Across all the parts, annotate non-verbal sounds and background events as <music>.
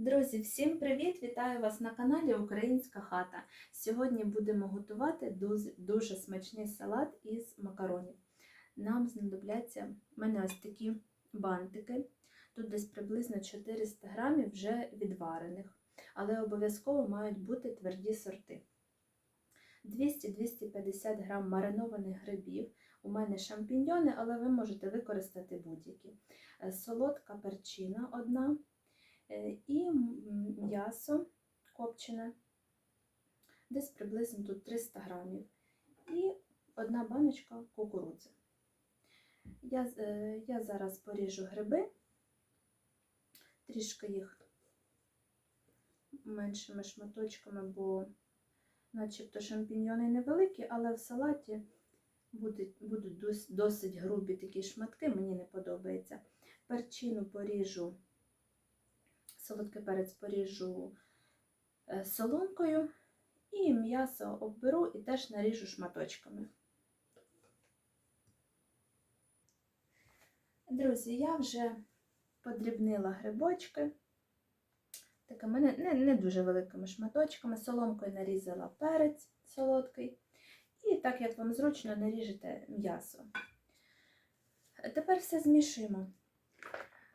Друзі, всім привіт! Вітаю вас на каналі Українська хата. Сьогодні будемо готувати дуже, смачний салат із макаронів. Нам знадобляться в мене ось такі бантики. Тут десь приблизно 400 грамів вже відварених, але обов'язково мають бути тверді сорти. 200-250 грам маринованих грибів. У мене шампіньйони, але ви можете використати будь-які. Е, Солодка перчина одна. Е, і м'ясо копчене, десь приблизно тут 300 грамів, і одна баночка кукурудзи. Я, е, я зараз поріжу гриби, трішки їх меншими шматочками, бо начебто шампіньйони невеликі, але в салаті будуть, будуть досить грубі такі шматки, мені не подобається. Перчину поріжу солодкий перець поріжу е, соломкою і м'ясо обберу і теж наріжу шматочками. Друзі, я вже подрібнила грибочки, такими не, не, не дуже великими шматочками, соломкою нарізала перець солодкий. І так, як вам зручно, наріжете м'ясо. Тепер все змішуємо.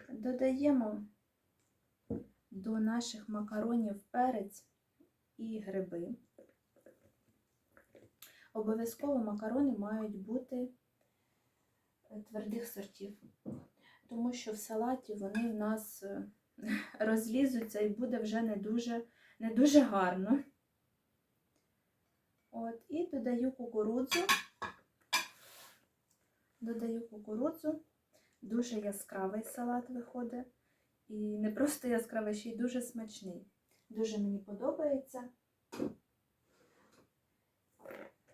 Додаємо до наших макаронів перець і гриби. Обов'язково макарони мають бути твердих сортів, тому що в салаті вони в нас е, <laughs> розлізуться і буде вже не дуже, не дуже гарно. От, І додаю кукурудзу, додаю кукурудзу, дуже яскравий салат виходить. І не просто яскравий, ще й дуже смачний. Дуже мені подобається.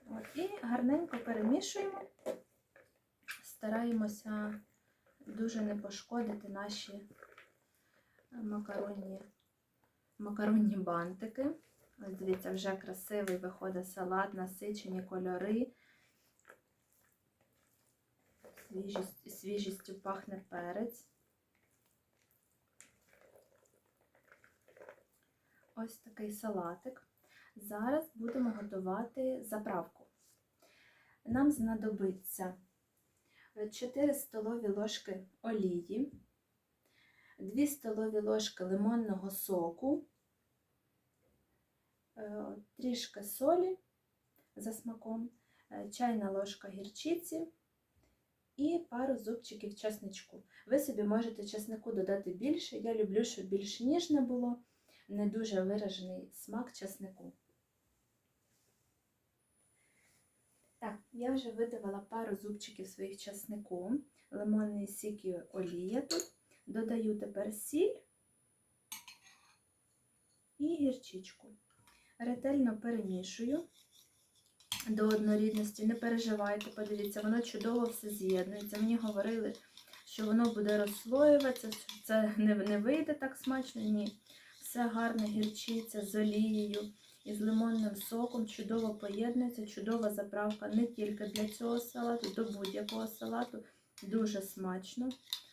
От, і гарненько перемішуємо, стараємося дуже не пошкодити наші макаронні, макаронні бантики. Ось дивіться, вже красивий виходить салат, насичені кольори. Свіжість, свіжістю пахне перець. Ось такий салатик. Зараз будемо готувати заправку. Нам знадобиться 4 столові ложки олії, 2 столові ложки лимонного соку, е, трішки солі за смаком, е, чайна ложка гірчиці і пару зубчиків чесничку. Ви собі можете чеснику додати більше. Я люблю, щоб більш ніжне було не дуже виражений смак чеснику. Так, я вже видавала пару зубчиків своїх чеснику, лимонний сік і олія тут. Додаю тепер сіль і гірчичку. Ретельно перемішую до однорідності. Не переживайте, подивіться, воно чудово все з'єднується. Мені говорили, що воно буде розслоюватися, це не вийде так смачно, ні. Все гарно гірчиця з олією і з лимонним соком чудово поєднується, чудова заправка не тільки для цього салату, до будь-якого салату. Дуже смачно.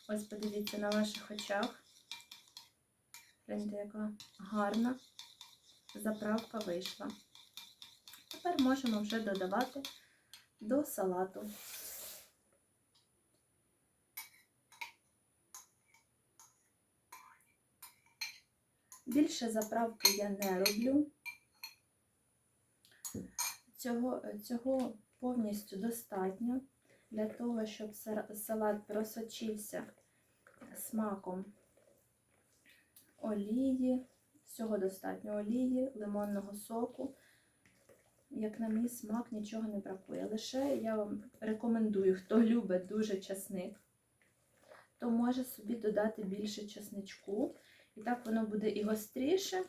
Ось подивіться на ваших очах. Гляньте, яка гарна заправка вийшла. Тепер можемо вже додавати до салату. Більше заправки я не роблю. Цього, цього повністю достатньо для того, щоб салат просочився смаком олії, всього достатньо олії, лимонного соку. Як на мій смак, нічого не бракує. Лише я вам рекомендую, хто любить дуже часник, то може собі додати більше чесничку. І так воно буде і гостріше,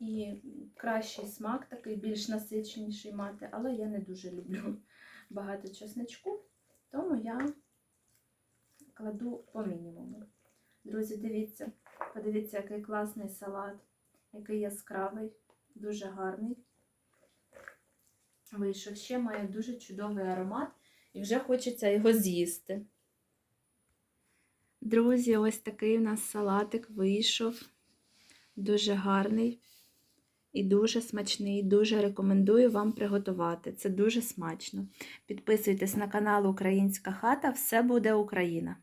і кращий смак, такий більш насиченіший мати, але я не дуже люблю багато чесничку, тому я кладу по мінімуму. Друзі, дивіться, подивіться, який класний салат, який яскравий, дуже гарний. Вийшов ще має дуже чудовий аромат і вже хочеться його з'їсти. Друзі, ось такий у нас салатик вийшов. Дуже гарний і дуже смачний. Дуже рекомендую вам приготувати. Це дуже смачно. Підписуйтесь на канал Українська хата. Все буде Україна!